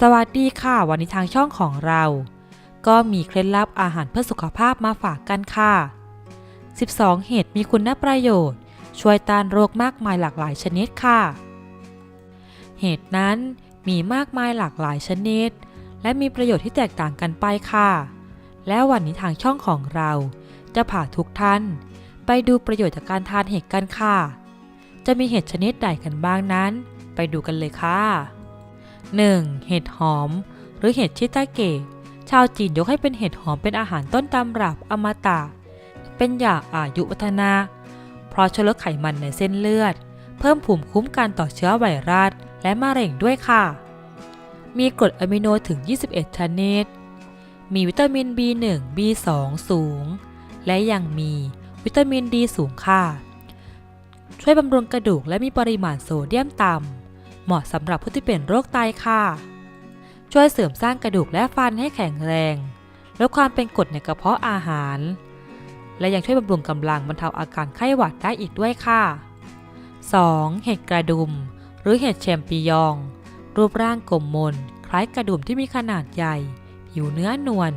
สวัสดีค่ะ วันนี้ทางช่องของเรา ก็มีเคล็ดลับอาหารเพื่อสุขภาพมาฝากกันค่ะ 12 เห็ดมีคุณประโยชน์ ช่วยต้านโรคมากมายหลากหลายชนิดค่ะ เห็ดนั้นมีมากมายหลากหลายชนิด และมีประโยชน์ที่แตกต่างกันไปค่ะ และวันนี้ทางช่องของเราจะพาทุกท่าน ไปดูประโยชน์จากการทานเห็ดกันค่ะ จะมีเห็ดชนิดใดกันบ้างนั้น ไปดูกันเลยค่ะ 1. เห็ดหอม หรือเห็ดชิตาเกะ ชาวจีนยกให้เป็นเห็ดหอมเป็นอาหารต้นตำรับอมตะ เป็นยาอายุวัฒนะเพราะช่วยลดไขมันในเส้นเลือด เพิ่มภูมิคุ้มกันต่อเชื้อไวรัสและมะเร็งด้วยค่ะ มีกรดอะมิโนถึง 21 ชนิด มีวิตามิน B1 B2 สูง และยังมีวิตามินดีสูงค่ะ ช่วยบำรุงกระดูกและมีปริมาณโซเดียมต่ำ เหมาะสำหรับผู้ที่เป็นโรคไตค่ะ ช่วยเสริมสร้างกระดูกและฟันให้แข็งแรง ลดความเป็นกรดในกระเพาะอาหาร และยังช่วยบำรุงกำลังบรรเทาอาการไข้หวัดได้อีกด้วยค่ะ 2. เห็ดกระดุม หรือเห็ดแชมปิญอง รูปร่างกลมมน คล้ายกระดุมที่มีขนาดใหญ่ ผิวเนื้อนวล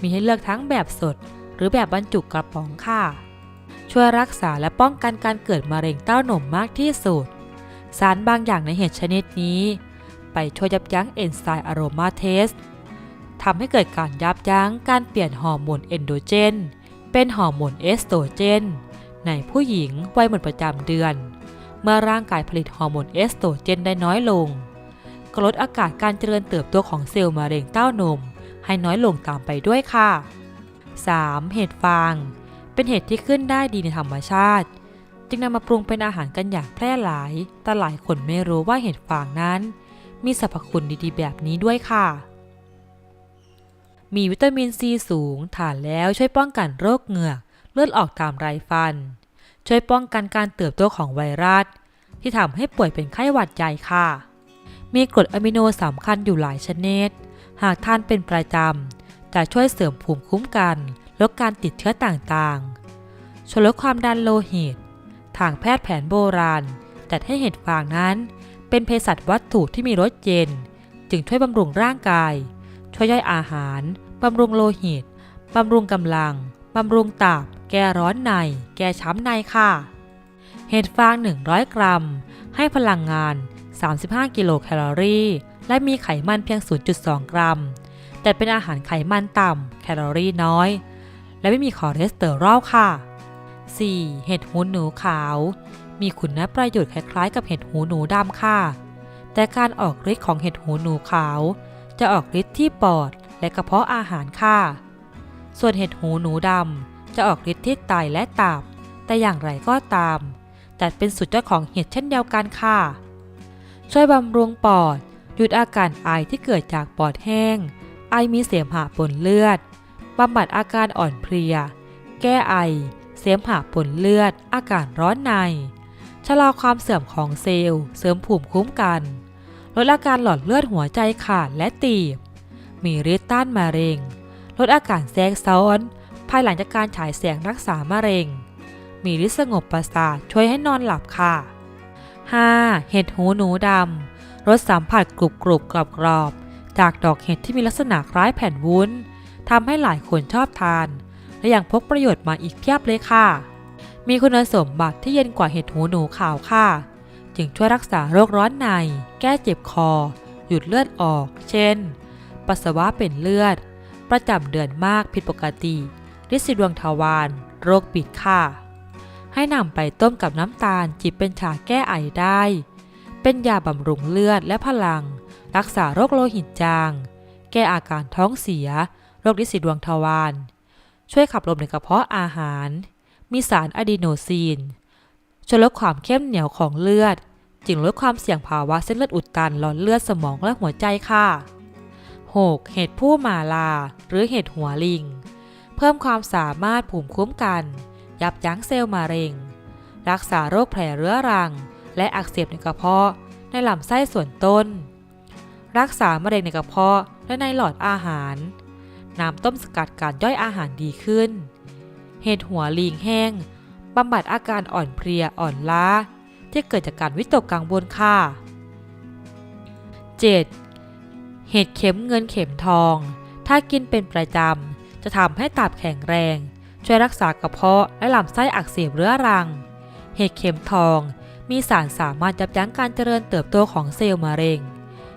มีให้เลือกทั้งแบบสด หรือแบบบรรจุกระป๋องค่ะ ช่วยรักษาและป้องกันการเกิดมะเร็งเต้านมมากที่สุด สารบางอย่างในเห็ดชนิดนี้ ไปช่วยยับยั้งเอนไซม์อะโรมาเทสทำให้เกิดการยับยั้งการเปลี่ยนฮอร์โมนเอนโดเจน เป็นฮอร์โมนเอสโตรเจน ในผู้หญิงวัยหมดประจำเดือน เมื่อร่างกายผลิตฮอร์โมนเอสโตรเจนได้น้อยลงก็ลดอากาศการเจริญเติบโตของเซลล์มะเร็งเต้านม ให้น้อยลงตามไปด้วยค่ะ 3. เห็ดฟาง เป็นเห็ดที่ขึ้นได้ดีในธรรมชาติ จึงนำมาปรุงเป็นอาหารกันอย่างแพร่หลาย แต่หลายคนไม่รู้ว่าเห็ดฟางนั้น มีสรรพคุณดีๆ แบบนี้ด้วยค่ะ มีวิตามินซีสูงทานแล้วช่วยป้องกันโรคเหงือก เลือดออกตามไรฟัน ช่วยป้องกันการเติบโตของไวรัส ที่ทำให้ป่วยเป็นไข้หวัดใหญ่ค่ะ มีกรดอะมิโนสำคัญอยู่หลายชนิด หากทานเป็นประจำ จะช่วยเสริมภูมิคุ้มกันลดการติดเชื้อต่างๆช่วยลดความดันโลหิต ทางแพทย์แผนโบราณ จัดให้เห็ดฟางนั้น เป็นเภสัชวัตถุที่มีรสเย็น จึงช่วยบำรุงร่างกาย ช่วยย่อยอาหาร บำรุงโลหิต บำรุงกำลัง บำรุงตับ แก้ร้อนใน แก้ช้ำในค่ะ เห็ดฟาง 100 กรัม ให้พลังงาน 35 กิโลแคลอรี่ และมีไขมันเพียง 0.2 กรัม แต่เป็นอาหารไขมันต่ำ แคลอรี่น้อย และไม่มีคอเลสเตอรอลค่ะ 4. เห็ดหูหนูขาว มีคุณประโยชน์คล้ายๆ กับเห็ดหูหนูดำค่ะ แต่การออกฤทธิ์ของเห็ดหูหนูขาว จะออกฤทธิ์ที่ปอดและกระเพาะอาหารค่ะ ส่วนเห็ดหูหนูดำจะออกฤทธิ์ที่ไตและตับ แต่อย่างไรก็ตาม แต่เป็นสุดยอดของเห็ดเช่นเดียวกันค่ะ ช่วยบำรุงปอด หยุดอาการไอที่เกิดจากปอดแห้ง ไอมีเสมหะปนเลือดบำบัดอาการอ่อนเพลีย แก้ไอ เสมหะปนเลือด อาการร้อนใน ชะลอความเสื่อมของเซลล์ เสริมภูมิคุ้มกัน ลดอาการหลอดเลือดหัวใจขาดและตีบ มีฤทธิ์ต้านมะเร็ง ลดอาการแทรกซ้อน ภายหลังจากการฉายแสงรักษามะเร็ง มีฤทธิ์สงบประสาทช่วยให้นอนหลับค่ะ 5. เห็ดหูหนูดำรสสัมผัสกรุบกรุบกรอบกรอบจากดอกเห็ดที่มีลักษณะคล้ายแผ่นวุ้นทำให้หลายคนชอบทาน และยังพกประโยชน์มาอีกเพียบเลยค่ะ มีคุณสมบัติที่เย็นกว่าเห็ดหูหนูขาวค่ะ จึงช่วยรักษาโรคร้อนใน แก้เจ็บคอ หยุดเลือดออก เช่น ปัสสาวะเป็นเลือด ประจำเดือนมากผิดปกติฤทธิ์สีดวงทวารโรคบิดค่ะ ให้นำไปต้มกับน้ำตาลจิบเป็นชาแก้ไอได้ เป็นยาบำรุงเลือดและพลัง รักษาโรคโลหิตจาง แก้อาการท้องเสีย โรคฤทธิ์สีดวงทวาร ช่วยขับลมในกระเพาะอาหาร มีสารอะดีโนซีน ช่วยลดความเข้มเหนียวของเลือด จึงลดความเสี่ยงภาวะเส้นเลือดอุดตันหลอดเลือดสมองและหัวใจค่ะ 6. เห็ดผู้มาลา หรือเห็ดหัวลิง เพิ่มความสามารถภูมิคุ้มกัน ยับยั้งเซลล์มะเร็ง รักษาโรคแผลเรื้อรัง และอักเสบในกระเพาะ ในลำไส้ส่วนต้น รักษามะเร็งในกระเพาะและในหลอดอาหาร น้ำต้มสกัดการย่อยอาหารดีขึ้น เห็ดหัวลิงแห้งบำบัดอาการอ่อนเพลียอ่อนล้า ที่เกิดจากการวิตกกังวลค่ะ 7. เห็ดเข็มเงินเข็มทอง ถ้ากินเป็นประจำ จะทำให้ตับแข็งแรง ช่วยรักษากระเพาะและลำไส้อักเสบเรื้อรัง เห็ดเข็มทองมีสารสามารถยับยั้งการเจริญเติบโตของเซลล์มะเร็ง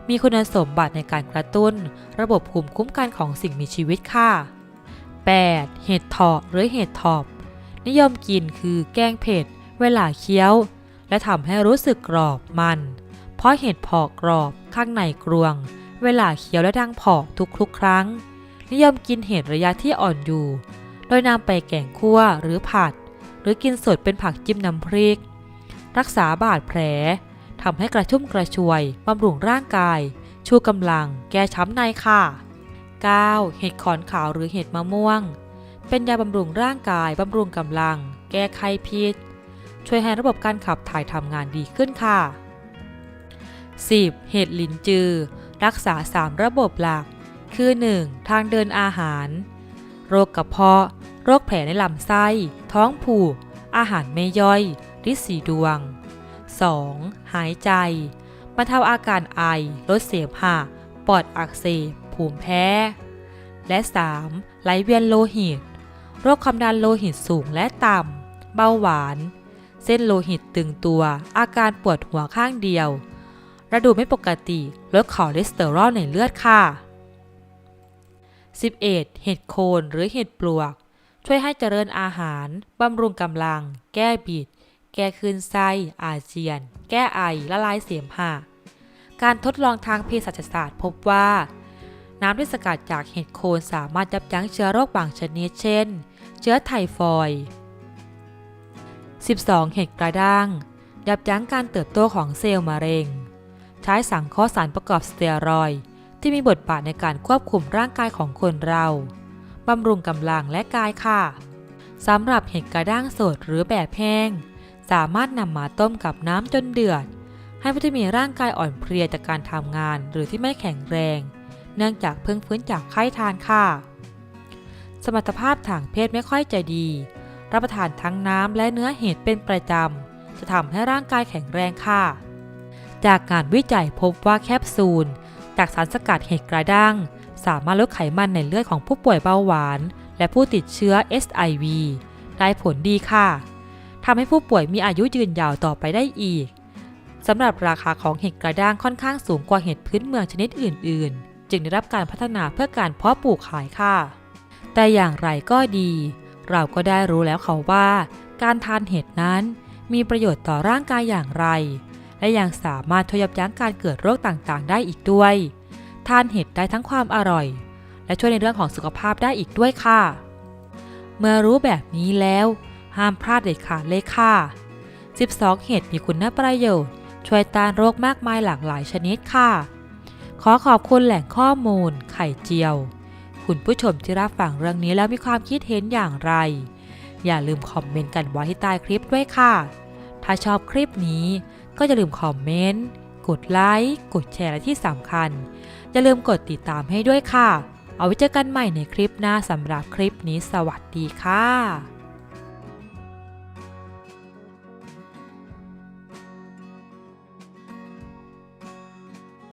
มีคุณสมบัติในการกระตุ้น ระบบภูมิคุ้มกันของสิ่งมีชีวิตค่ะ 8. เห็ดถอบหรือเห็ดถอบ นิยมกินคือแกงเผ็ด เวลาเคี้ยว และทำให้รู้สึกกรอบมัน เพราะเห็ดเผอกกรอบข้างในกรวง เวลาเคี้ยวและดังเผอกทุกๆ ครั้ง นิยมกินเห็ดระยะที่อ่อนอยู่ โดยนำไปแกงคั่วหรือผัด หรือกินสดเป็นผักจิ้มน้ำพริก รักษาบาดแผล ทำให้กระชุ่มกระชวยบำรุงร่างกาย ชูกำลัง แก้ช้ำในค่ะ 9. เห็ดขอนขาวหรือเห็ดมะม่วง เป็นยาบำรุงร่างกายบำรุงกำลัง แก้ไขพิษ ช่วยให้ระบบการขับถ่ายทำงานดีขึ้นค่ะ 10. เห็ดลินจือ รักษา 3 ระบบหลัก คือ 1. ทางเดินอาหาร โรคกระเพาะ โรคแผลในลำไส้ ท้องผูก อาหารไม่ย่อยริดสีดวง 2. หายใจบรรเทาอาการไอ ลดเสมหะปอดอักเสบภูมิแพ้ และ 3. ไหลเวียนโลหิต โรคความดันโลหิตสูงและต่ำ เบาหวาน เส้นโลหิตตึงตัว อาการปวดหัวข้างเดียว ระดูไม่ปกติ ลดคอเลสเตอรอลในเลือดค่ะ 11. เห็ดโคนหรือเห็ดปลวก ช่วยให้เจริญอาหาร บำรุงกำลัง แก้บิด แก้คลื่นไส้อาเจียน แก้ไอละลายเสมหะการทดลองทางเภสัชศาสตร์พบว่า น้ำที่สกัดจากเห็ดโคนสามารถยับยั้งเชื้อโรคบางชนิดเช่น เชื้อไทฟอยด์ 12. เห็ดกระด้าง ยับยั้งการเติบโตของเซลล์มะเร็ง ใช้สังเคราะห์สารประกอบสเตียรอยด์ที่มีบทบาทในการควบคุมร่างกายของคนเราบำรุงกำลังและกายค่ะสำหรับเห็ดกระด้างสดหรือแบบแห้ง สามารถนำมาต้มกับน้ำจนเดือด ให้ผู้ที่มีร่างกายอ่อนเพลียจากการทำงานหรือที่ไม่แข็งแรง เนื่องจากเพิ่งฟื้นจากไข้ทานค่ะ สมรรถภาพทางเพศไม่ค่อยจะดี รับประทานทั้งน้ำและเนื้อเห็ดเป็นประจำ จะทำให้ร่างกายแข็งแรงค่ะ จากการวิจัยพบว่าแคปซูล จากสารสกัดเห็ดกระด้าง สามารถลดไขมันในเลือดของผู้ป่วยเบาหวาน และผู้ติดเชื้อ SIV ได้ผลดีค่ะ ทำให้ผู้ป่วยมีอายุยืนยาวต่อไปได้อีกสำหรับราคาของเห็ดกระด้างค่อนข้างสูงกว่าเห็ดพื้นเมืองชนิดอื่น ๆ จึงได้รับการพัฒนาเพื่อการเพาะปลูกขายค่ะ แต่อย่างไรก็ดี เราก็ได้รู้แล้วเขาว่า การทานเห็ดนั้นมีประโยชน์ต่อร่างกายอย่างไร และยังสามารถช่วยยับยั้งการเกิดโรคต่างๆ ได้อีกด้วย ทานเห็ดได้ทั้งความอร่อย และช่วยในเรื่องของสุขภาพได้อีกด้วยค่ะ เมื่อรู้แบบนี้แล้ว ห้ามพลาดเด็ดขาดเลยค่ะ 12 เห็ดมีคุณประโยชน์ ช่วยต้านโรคมากมายหลากหลายชนิดค่ะ ขอขอบคุณแหล่งข้อมูล ไข่เจียว คุณผู้ชมที่รับฟังเรื่องนี้แล้วมีความคิดเห็นอย่างไร อย่าลืมคอมเมนต์กันไว้ที่ใต้คลิปด้วยค่ะ ถ้าชอบคลิปนี้ก็อย่าลืมคอมเมนต์ กดไลค์ กดแชร์และที่สำคัญ อย่าลืมกดติดตามให้ด้วยค่ะ เอาไว้เจอกันใหม่ในคลิปหน้าสำหรับคลิปนี้สวัสดีค่ะ